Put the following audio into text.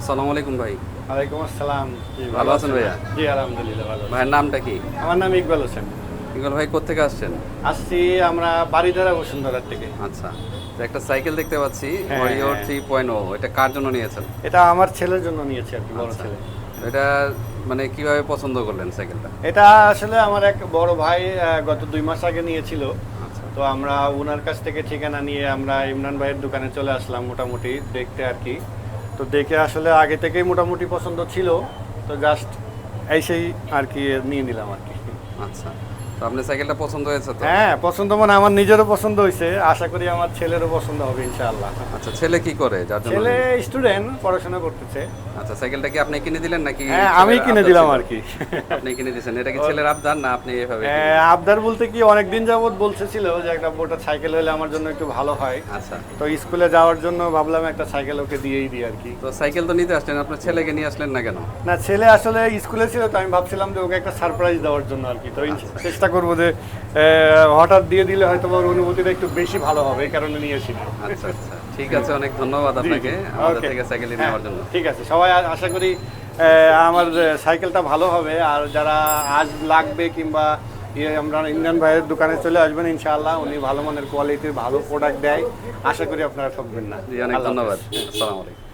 আসসালামু আলাইকুম ভাই। ওয়ালাইকুম আসসালাম ভালো আছেন ভাইয়া? জি আলহামদুলিল্লাহ ভালো। ভাইয়ের নামটা কি? আমার নাম ইকবাল হোসেন। ইকবাল ভাই কোথেকে আসছেন? আসছি আমরা বাড়িধারা বসুন্ধরার থেকে। আচ্ছা তো একটা সাইকেল দেখতে পাচ্ছি ওরিও। থ্রি পয়েন্ট এটা কার জন্য নিয়েছেন? এটা আমার ছেলের জন্য নিয়েছি আর কি বড় আচ্ছা। ছেলে। এটা মানে কীভাবে পছন্দ করলেন সাইকেলটা? এটা আসলে আমার এক বড় ভাই গত দুই মাস আগে নিয়েছিল। আচ্ছা। তো আমরা ওনার কাছ থেকে ঠিকানা নিয়ে আমরা ইমরান ভাইয়ের দোকানে চলে আসলাম মোটামুটি দেখতে আর কি। তো দেখে আসলে আগে থেকেই মোটামুটি পছন্দ ছিল, তো জাস্ট এইসেই আর কি নিয়ে নিলাম আর কি। আচ্ছা। তো আপনার সাইকেলটা পছন্দ হয়েছে তো? হ্যাঁ পছন্দ মানে আমার নিজেরও পছন্দ হয়েছে। আশা করি আমার ছেলেরও পছন্দ হবে ইনশাআল্লাহ। আচ্ছা ছেলে কি করে? যার জন্য ছেলে স্টুডেন্ট পড়াশোনা করতেছে। আচ্ছা সাইকেলটা কি আপনি কিনে দিলেন নাকি হ্যাঁ আমি কিনে দিলাম আর কি। আপনি কিনে দিয়েছেন। এটা কি ছেলের আবদার না আপনি এভাবে হ্যাঁ, আবদার বলতে কি অনেকদিন যাবত বলতেছিল যে একটা মোটর সাইকেল হলে আমার জন্য একটু ভালো হয়। আচ্ছা। তো স্কুলে যাওয়ার জন্য ভাবলাম একটা সাইকেল ওকে দিয়েই দিই আর কি। তো সাইকেল তো নিতে আসলেন আপনার ছেলেকে নিয়ে আসলেন না কেন? না ছেলে আসলে স্কুলে ছিল তো আমি ভাবছিলাম যে ওকে একটা সারপ্রাইজ দেওয়ার জন্য আর কি। তো আচ্ছা। চেষ্টা করব যে হঠাৎ দিয়ে দিলে হয়তো ওর অনুভূতিটা একটু বেশি ভালো হবে এই কারণে নিয়েছি। আচ্ছা আচ্ছা। ঠিক আছে অনেক ধন্যবাদ আপনাকে আমাদের থেকে সাইকেল হ্যাঁ, নেওয়ার জন্য। ঠিক আছে। সবাই আশা করি আমার সাইকেলটা ভালো হবে। আর যারা আজ লাগবে কিংবা আমরা ইন্ডিয়ান ভাইয়ের দোকানে চলে আসবেন ইনশাআল্লাহ উনি ভালো মানের কোয়ালিটির ভালো প্রোডাক্ট দেয়। আশা করি আপনারা ঠকবেন না। জি অনেক ধন্যবাদ। আসসালামু আলাইকুম।